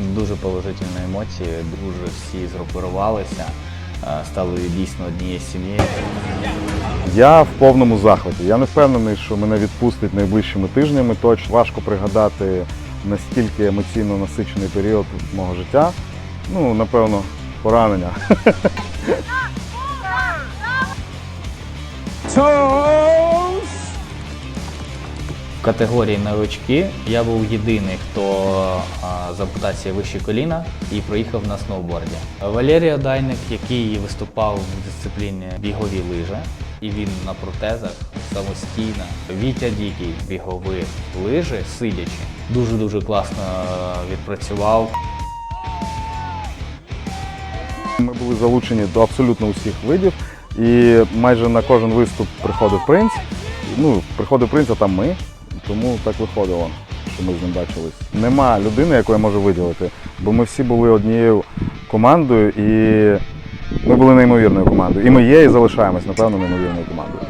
Дуже положительні емоції, дуже всі згрупувалися, е, стали дійсно однією сім'єю. Я в повному захваті. Я не впевнений, що мене відпустить найближчими тижнями. Точно важко пригадати настільки емоційно насичений період мого життя. Ну, напевно, поранення. В категорії новички я був єдиний, хто з ампутацією вище коліна і проїхав на сноуборді. Валерій Одайник, який виступав в дисципліні бігові лижі, і він на протезах самостійно. Вітя Дікий бігові лижі сидячи. Дуже-дуже класно е, відпрацював. Ми були залучені до абсолютно усіх видів, і майже на кожен виступ приходив принц. Ну, приходив принц, а там ми. Тому так виходило, що ми з ним бачились. Нема людини, яку я можу виділити, бо ми всі були однією командою, і ми були неймовірною командою. І ми є, і залишаємось, напевно, неймовірною командою.